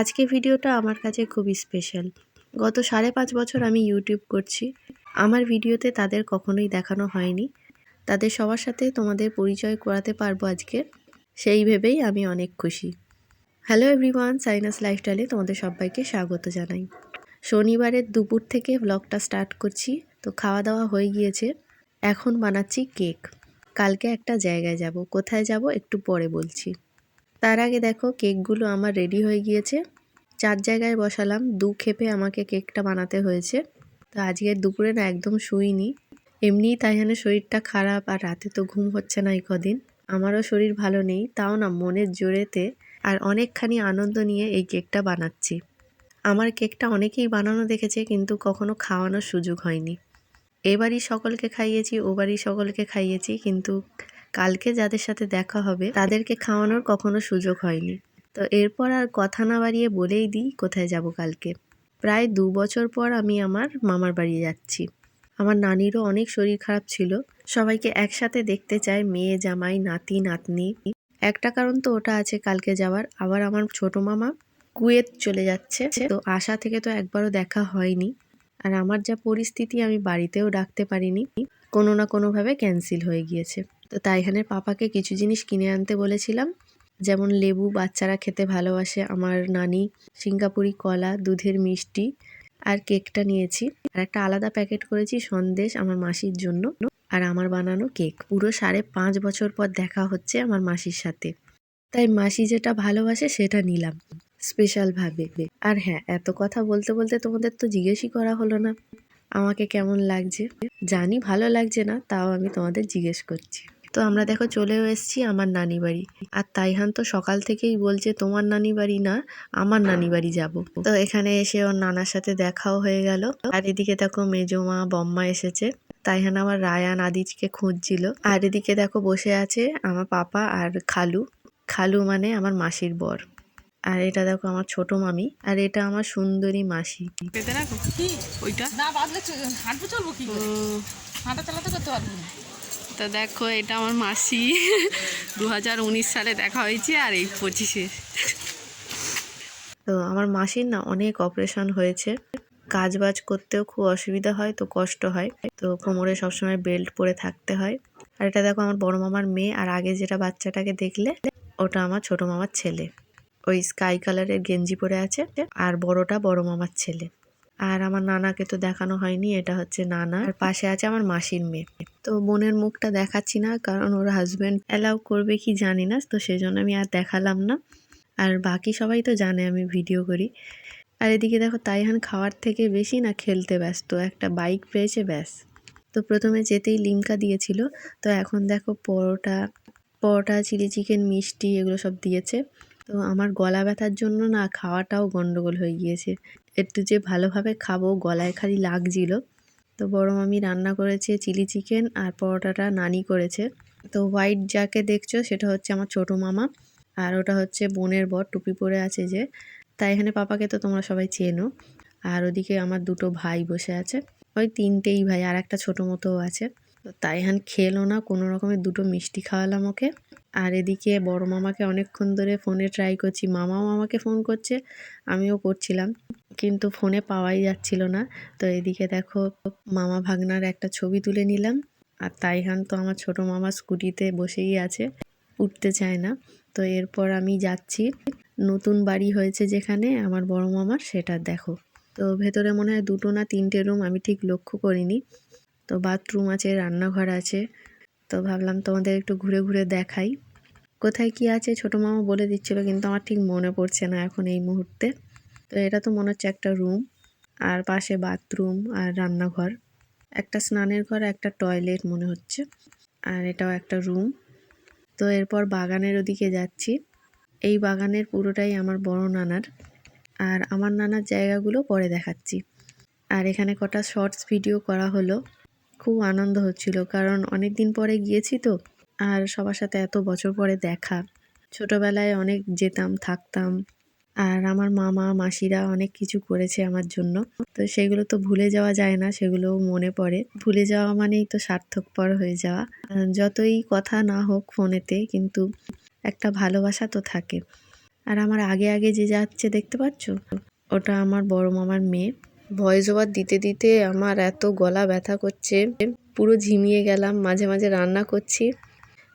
আজকে ভিডিওটা আমার কাছে খুবই স্পেশাল গত সাড়ে পাঁচ বছর আমি ইউটিউব করছি। আমার ভিডিওতে তাদের কখনোই দেখানো হয়নি। তাদের সবার সাথে তোমাদের পরিচয় করাতে পারব আজকে। সেই ভেবেই আমি অনেক খুশি। হ্যালো এভরিওয়ান সাইনাস লাইফস্টাইলে তোমাদের সবাইকে স্বাগত জানাই। শনিবারের দুপুর থেকে ব্লগটা স্টার্ট করছি, তো খাওয়া দাওয়া হয়ে গিয়েছে। এখন বানাচ্ছি কেক কালকে একটা জায়গায় যাব, কোথায় যাব একটু পরে বলছি। তার আগে দেখো কেকগুলো আমার রেডি হয়ে গিয়েছে। চার জায়গায় বসালাম, দু খেপে আমাকে কেকটা বানাতে হয়েছে। তো আজকের দুপুরে না একদম শুইনি। এমনিই তাইহানের শরীরটা খারাপ আর রাতে তো ঘুম হচ্ছে না এই কদিন। আমারও শরীর ভালো নেই, তাও না মনের জোরেতে আর অনেকখানি আনন্দ নিয়ে এই কেকটা বানাচ্ছি। আমার কেকটা অনেকেই বানানো দেখেছে, কিন্তু কখনো খাওয়ানোর সুযোগ হয়নি। এবারই সকলকে খাইয়েছি ওবারই সকলকে খাইয়েছি, কিন্তু কালকে যাদের সাথে দেখা হবে, তাদেরকে খাওয়ানোর কখনো সুযোগ হয়নি। তো এরপর আর কথা না বাড়িয়ে বলেই দিই কোথায় যাব কালকে। প্রায় দু বছর পর আমি আমার মামার বাড়ি যাচ্ছি। আমার নানিরও অনেক শরীর খারাপ ছিল। সবাইকে একসাথে দেখতে চায় মেয়ে, জামাই, নাতি, নাতনি। একটা কারণ তো ওটা আছে, কালকে যাওয়ার। আবার আমার ছোট মামা কুয়েত চলে যাচ্ছে। তো আশা থেকে তো একবারও দেখা হয়নি। আর আমার যা পরিস্থিতি আমি বাড়িতেও ডাকতে পারিনি। কোনো না কোনোভাবে ক্যান্সেল হয়ে গিয়েছে। তো তাইহানের পাপাকে কিছু জিনিস কিনে আনতে বলেছিলাম। যেমন লেবু বাচ্চারা খেতে ভালোবাসে, আমার নানি, সিঙ্গাপুরি কলা, দুধের মিষ্টি আর কেকটা নিয়েছি। আর একটা আলাদা প্যাকেট করেছি সন্দেশ আমার মাসির জন্য আর আমার বানানো কেক। পুরো সাড়ে পাঁচ বছর পর দেখা হচ্ছে আমার মাসির সাথে। তাই মাসি যেটা ভালোবাসে সেটা নিলাম স্পেশালভাবে আর হ্যাঁ এত কথা বলতে বলতে তোমাদের তো জিজ্ঞেসই করা হলো না। আমাকে কেমন লাগছে? জানি ভালো লাগছে না, তাও আমি তোমাদের জিজ্ঞেস করছি। তো আমরা দেখো চলেও এসেছি আমার নানি বাড়ি। আর তাইহান তো সকাল থেকেই বলছে তোমার নানি বাড়ি না আমার নানি বাড়ি যাব। তো এখানে এসে ওর নানার সাথে দেখাও হয়ে গেল। আর এদিকে দেখো মেজমা বম্মা এসেছে। তাইহান আমার রায়ান আদিজকে খুঁজছিল। আর এদিকে দেখো বসে আছে আমার পাপা আর খালু। খালু মানে আমার মাসির বর। আর এটা দেখো আমার ছোট মামি। আর এটা আমার সুন্দরী মাসি। ওইটা? না বাদলে হাঁটবো চলবো কি হাঁটা চালাতে করতে পারব না। তা দেখো, এটা আমার মাসি। দু হাজার উনিশ সালে দেখা হয়েছে আর এই পঁচিশে। তো আমার মাসির না অনেক অপারেশন হয়েছে। কাজ বাজ করতেও খুব অসুবিধা হয়, তো কষ্ট হয়। তো কোমরে সবসময় বেল্ট পরে থাকতে হয়। আর এটা দেখো আমার বড় মামার মেয়ে, আর আগে যেটা বাচ্চাটাকে দেখলে, ওটা আমার ছোট মামার ছেলে। ওই স্কাই কালারের গেঞ্জি পরে আছে, আর বড়টা বড় মামার ছেলে। আর আমার নানাকে তো দেখানো হয়নি, এটা হচ্ছে নানা। আর পাশে আছে আমার মাসির মেয়ে। তো বোনের মুখটা দেখাচ্ছি না, কারণ ওর হাজব্যান্ড অ্যালাউ করবে কি জানি না, তো সেজন্য আমি আর দেখালাম না। আর বাকি সবাই তো জানে আমি ভিডিও করি। আর এদিকে দেখো তাইহান খাওয়ার থেকে বেশি না খেলতে ব্যস্ত, একটা বাইক পেয়েছে ব্যাস। তো প্রথমে যেতেই লিমকা দিয়েছিল, তো এখন দেখো পরোটা পরোটা চিলি চিকেন মিষ্টি, এগুলো সব দিয়েছে। তো আমার গলা ব্যথার জন্য না খাওয়াটাও গন্ডগোল হয়ে গিয়েছে। একটু যে ভালোভাবে খাব গলায় খালি লাগছিল। তো বড় মামি রান্না করেছে চিলি চিকেন আর পরোটাটা নানি করেছে। তো হোয়াইট যাকে দেখছ সেটা হচ্ছে আমার ছোট মামা আর ওটা হচ্ছে বোনের বর, টুপি পরে আছে যে। তাই এখানে পাপাকে তো তোমরা সবাই চেনো। আর ওদিকে আমার দুটো ভাই বসে আছে। ওই তিনটেই ভাই আর একটা ছোটো মতোও আছে। তো তাইহান খেলো না, কোনো রকমের দুটো মিষ্টি খাওয়ালাম ওকে। আর এদিকে বড় মামাকে অনেকক্ষণ ধরে ফোনে ট্রাই করছি। মামাও আমাকে ফোন করছে, আমিও করছিলাম। কিন্তু ফোনে পাওয়াই যাচ্ছিল না। তো এদিকে দেখো, মামা ভাগনার একটা ছবি তুলে নিলাম। আর তাইহান তো আমার ছোট মামা স্কুটিতে বসেই আছে, উঠতে চায় না। তো এরপর আমি যাচ্ছি। নতুন বাড়ি হয়েছে যেখানে আমার বড় মামার, সেটা দেখো। তো ভেতরে মনে হয় দুটো না তিনটে রুম আমি ঠিক লক্ষ্য করিনি। তো বাথরুম আছে, রান্নাঘর আছে। তো ভাবলাম তোমাদের একটু ঘুরে ঘুরে দেখাই। কোথায় কি আছে? ছোটো মামা বলে দিচ্ছিল, কিন্তু আমার ঠিক মনে পড়ছে না এখন এই মুহূর্তে। তো এটা তো মনে হচ্ছে একটা রুম, আর পাশে বাথরুম আর রান্নাঘর। একটা স্নানের ঘর, একটা টয়লেট মনে হচ্ছে, আর এটাও একটা রুম। তো এরপর বাগানের ওদিকে যাচ্ছি। এই বাগানের পুরোটাই আমার বড় নানার, আর আমার নানার জায়গাগুলো পরে দেখাচ্ছি। আর এখানে কটা শর্টস ভিডিও করা হলো। খুব আনন্দ হচ্ছিল, কারণ অনেক দিন পরে গিয়েছি তো আর সবার সাথে এত বছর পরে দেখা। ছোটবেলায় অনেক যেতাম, থাকতাম। আর আমার মামা, মাসিরা অনেক কিছু করেছে আমার জন্য। তো সেগুলো তো ভুলে যাওয়া যায় না সেগুলো মনে পড়ে। ভুলে যাওয়া মানেই তো সার্থকপর হয়ে যাওয়া। যতই কথা না হোক ফোনেতে, কিন্তু একটা ভালোবাসা তো থাকে। আর আমার আগে আগে যে যাচ্ছে, দেখতে পাচ্ছ? ওটা আমার বড় মামার মেয়ে। ভয়েস ওভার দিতে দিতে আমার এত গলা ব্যথা করছে। পুরো ঝিমিয়ে গেলাম, মাঝে মাঝে রান্না করছি।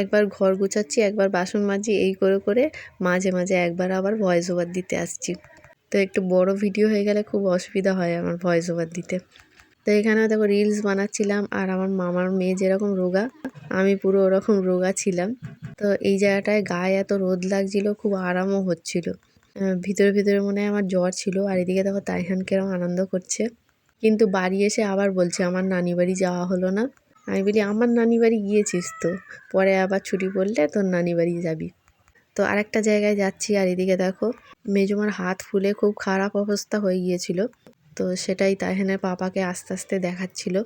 একবার ঘর গুছাচ্ছি, একবার বাসন মাজি, এই করে করে মাঝে মাঝে একবার আবার ভয়েস ওভার দিতে আসছি। তো একটু বড় ভিডিও হয়ে গেলে খুব অসুবিধা হয় আমার ভয়েস ওভার দিতে। তো এখানে দেখো রিলস বানাচ্ছিলাম আর আমার মামার মেয়ে যেরকম রোগা, আমি পুরো ওরকম রোগা ছিলাম। তো এই জায়গাটায় গায়ে এত রোদ লাগছিল, খুব আরামও হচ্ছিল। ভিতরে ভিতরে মনে হয় আমার জ্বর ছিল আর এদিকে দেখো তাইহান কেরম আনন্দ করছে। কিন্তু বাড়ি এসে আবার বলছে, আমার নানি বাড়ি যাওয়া হলো না। আমি বলি, আমার নানি বাড়ি গিয়েছিস তো? পরে আবার ছুটি পড়লে তোর নানি বাড়ি যাবি। তো আরেকটা জায়গায় যাচ্ছি আর এদিকে দেখো, মেজুমার হাত ফুলে খুব খারাপ অবস্থা হয়ে গিয়েছিল। তো সেটাই তাহেনের পাপাকে আস্তে আস্তে দেখাচ্ছিল।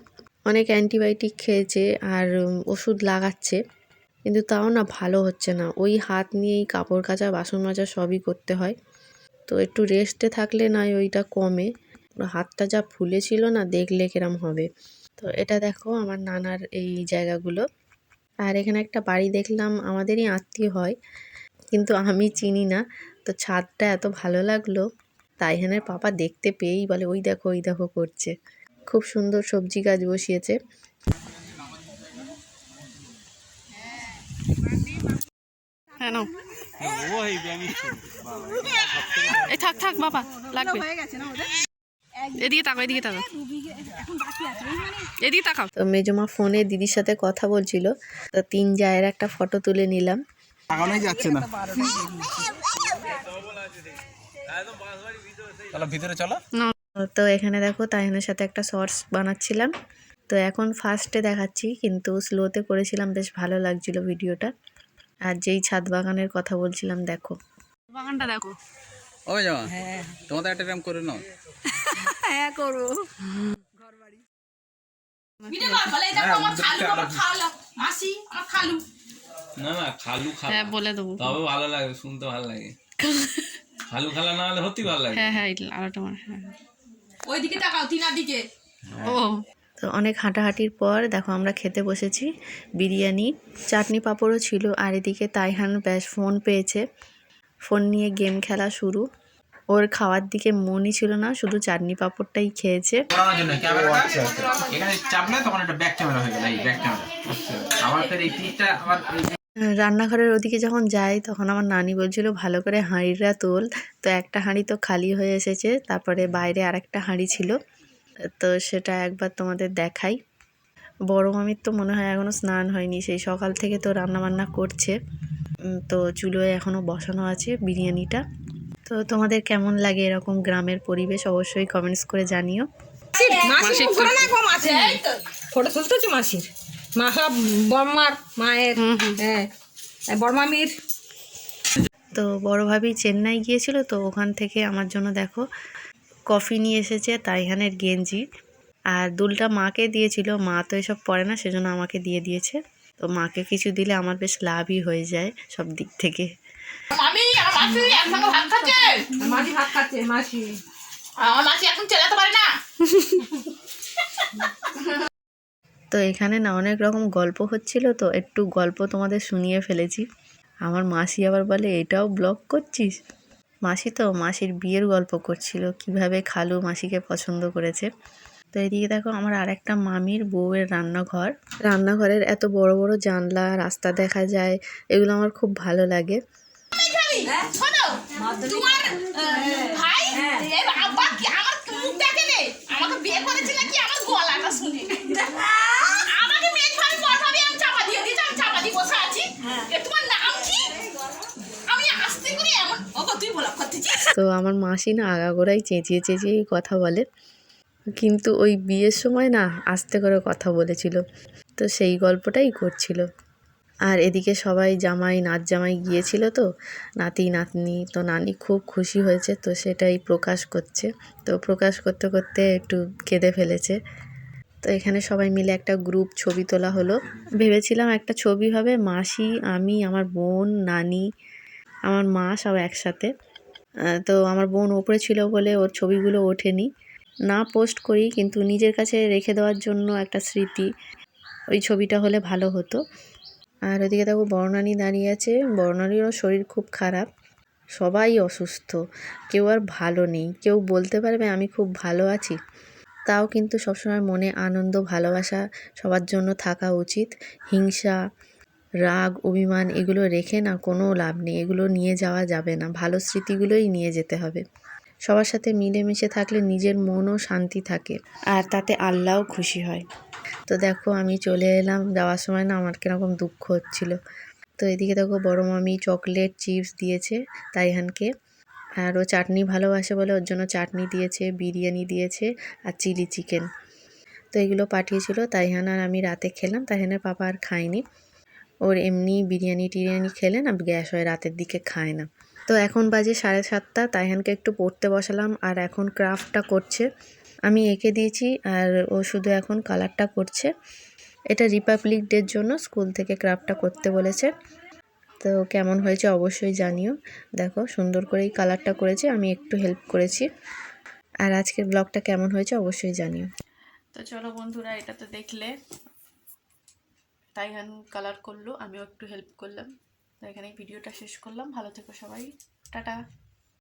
অনেক অ্যান্টিবায়োটিক খেয়েছে আর ওষুধ লাগাচ্ছে। কিন্তু তাও না ভালো হচ্ছে না। ওই হাত নিয়েই কাপড় কাচা, বাসন মাজা সবই করতে হয়। তো একটু রেস্টে থাকলে নয় ওইটা কমে। হাতটা যা ফুলেছিল না, দেখলে কিরম হবে। তো এটা দেখো আমার নানার এই জায়গাগুলো। আর এখানে একটা বাড়ি দেখলাম আমাদেরই আত্মীয় হয় কিন্তু আমি চিনি না। তো ছাদটা এত ভালো লাগল তাইহানের পাপা দেখতে পেয়েই বলে ওই দেখো ওই দেখো করছে। খুব সুন্দর সবজি গাছ বসিয়েছে। হ্যাঁ থাক থাক বাবা লাগবে। এদিকে তাকাও এদিকে তাকাও। এদিকে তাকাও। তো মেজমা ফোনে দিদির সাথে কথা বলছিল তো তিন জায়ের একটা ফটো তুলে নিলাম। যাচ্ছে না। চলো ভিতরে চলো। তো এখানে দেখো তাইহানের সাথে একটা শর্টস বানাচ্ছিলাম। তো এখন ফার্স্টে দেখাচ্ছি কিন্তু স্লোতে করেছিলাম বেশ ভালো লাগছিল ভিডিওটা। আর যেই ছাদ বাগানের কথা বলছিলাম দেখো। বাগানটা দেখো। ওই যাওয়া তোমাদের একটা করে নাও। হ্যাঁ করব না না খালু খালা। হ্যাঁ বলে দেবো। তবে ভালো লাগে শুনতে ভালো লাগে। খালু খালা না হলে সত্যি ভালো লাগে। হ্যাঁ হ্যাঁ আলোটা আমার হ্যাঁ ওইদিকে তাকাও তিনার দিকে। ও। তো অনেক হাঁটাহাঁটির পর দেখো আমরা খেতে বসেছি বিরিয়ানি চাটনি পাঁপড়ও ছিল আর এদিকে তাইহান ব্যাস ফোন পেয়েছে। ফোন নিয়ে গেম খেলা শুরু। ওর খাওয়ার দিকে মনই ছিল না শুধু চাটনি পাঁপড়টাই খেয়েছে। একটা হয়ে আবার এই- রান্নাঘরের ওদিকে যখন যাই তখন আমার নানি বলছিল ভালো করে হাঁড়িটা তোল। তো একটা হাঁড়ি তো খালি হয়ে এসেছে তারপরে বাইরে আরেকটা হাঁড়ি ছিল। তো সেটা একবার তোমাদের দেখাই। বড় মামির তো মনে হয় এখনও স্নান হয়নি সেই সকাল থেকে তো রান্না বান্না করছে তো চুলোয় এখনও বসানো আছে বিরিয়ানিটা। তো তোমাদের কেমন লাগে এরকম গ্রামের পরিবেশ? অবশ্যই কমেন্টস করে জানিও। মাসির? ফটো তুলতেছি মাসির। মাসা বর্মার মায়ের। হ্যাঁ। বর্মামির। তো বড় ভাবি চেন্নাই গিয়েছিল তো ওখান থেকে আমার জন্য দেখো কফি নিয়ে এসেছে তাইহানের গেঞ্জি। আর দুলটা মাকে দিয়েছিল মা তো এসব পরে না সেজন্য আমাকে দিয়ে দিয়েছে। তো মাকে কিছু দিলে আমার বেশ লাভই হয়ে যায় সব দিক থেকে। মামি আমার মাসি একসঙ্গে ভাত খাচ্ছে। মাসি ভাত খাচ্ছে মাসি। আমার মাসি এখন চেলাতে পারে না। তো এখানে না অনেক রকম গল্প হচ্ছিল তো একটু গল্প তোমাদের শুনিয়ে ফেলেছি। আমার মাসি আবার বলে এটাও ব্লগ করছিস? মাসি তো মাসির বিয়ের গল্প করছিল কীভাবে খালু মাসিকে পছন্দ করেছে। তো এদিকে দেখো আমার আর একটা মামির বউয়ের রান্নাঘর। রান্নাঘরের এত বড় বড় জানলা রাস্তা দেখা যায় এগুলো আমার খুব ভালো লাগে। তোমার ভাই এর আব্বা কি আমার মুখ দেখে নে আমাকে বিয়ে করেছিল কি আমার গলাটা শুনে আমাকে মেয়ে পড়াবে আমি চাপা দিয়ে দিয়েছি আমি চাপা দিয়ে বসে আছি। তোমার নাম কি? আমি আস্তে করে এমন ওগো তুই বলা করতেছিস তো আমার মাসি না আগাগোড়াই চেঁচিয়ে চেঁচিয়েই কথা বলে। কিন্তু ওই বিয়ের সময় না আস্তে করে কথা বলেছিল। তো সেই গল্পটাই করছিল। আর এদিকে সবাই জামাই নাচ জামাই গিয়েছিল তো। নাতি, নাতনি তো নানি খুব খুশি হয়েছে তো সেটাই প্রকাশ করছে। তো প্রকাশ করতে করতে একটু কেঁদে ফেলেছে। তো এখানে সবাই মিলে একটা গ্রুপ ছবি তোলা হলো। ভেবেছিলাম একটা ছবি হবে মাসি, আমি, আমার বোন, নানি, আমার মা সব একসাথে। তো আমার বোন ওপরে ছিল বলে ওর ছবিগুলো ওঠেনি। না পোস্ট করি কিন্তু নিজের কাছে রেখে দেওয়ার জন্য একটা স্মৃতি। ওই ছবিটা হলে ভালো হতো। আর ওদিকে দেখো বর্ণালী দাঁড়িয়ে আছে। বর্ণালীরও শরীর খুব খারাপ। সবাই অসুস্থ। কেউ আর ভালো নেই। কেউ বলতে পারবে আমি খুব ভালো আছি। তাও কিন্তু সবসময় মনে আনন্দ, ভালোবাসা সবার জন্য থাকা উচিত। হিংসা, রাগ, অভিমান এগুলো রেখে না কোনো লাভ নেই। এগুলো নিয়ে যাওয়া যাবে না। ভালো স্মৃতিগুলোই নিয়ে যেতে হবে। সবার সাথে মিলেমিশে থাকলে নিজের মনও শান্তি থাকে আর তাতে আল্লাহও খুশি হয়। তো দেখো আমি চলে এলাম, যাওয়ার সময় না আমার কীরকম দুঃখ হচ্ছিল। তো এদিকে দেখো বড় মামি চকলেট চিপস দিয়েছে তাইহানকে। আর ও চাটনি ভালোবাসে বলে ওর জন্য চাটনি দিয়েছে, বিরিয়ানি দিয়েছে আর চিলি চিকেন। তো এগুলো পাঠিয়েছিল তাইহান আর আমি রাতে খেলাম, তাইহানের পাপা আর খায়নি। ওর এমনি বিরিয়ানি টিরিয়ানি খেলে না গ্যাস হয় রাতের দিকে খায় না। তো এখন বাজে সাড়ে সাতটা, তাইহানকে একটু পড়তে বসালাম আর এখন ক্রাফটটা করছে। আমি এঁকে দিয়েছি আর ও শুধু এখন কালারটা করছে। এটা রিপাবলিক ডের জন্য স্কুল থেকে ক্রাফটটা করতে বলেছে। তো কেমন হয়েছে অবশ্যই জানিও। দেখো সুন্দর করেই কালারটা করেছে, আমি একটু হেল্প করেছি। আর আজকের ব্লগটা কেমন হয়েছে অবশ্যই জানিও। তো চলো বন্ধুরা, এটা তো দেখলে। তাইহান কালার করল, আমিও একটু হেল্প করলাম। তো এখানে ভিডিওটা শেষ করলাম। ভালো থেকো সবাই। টাটা।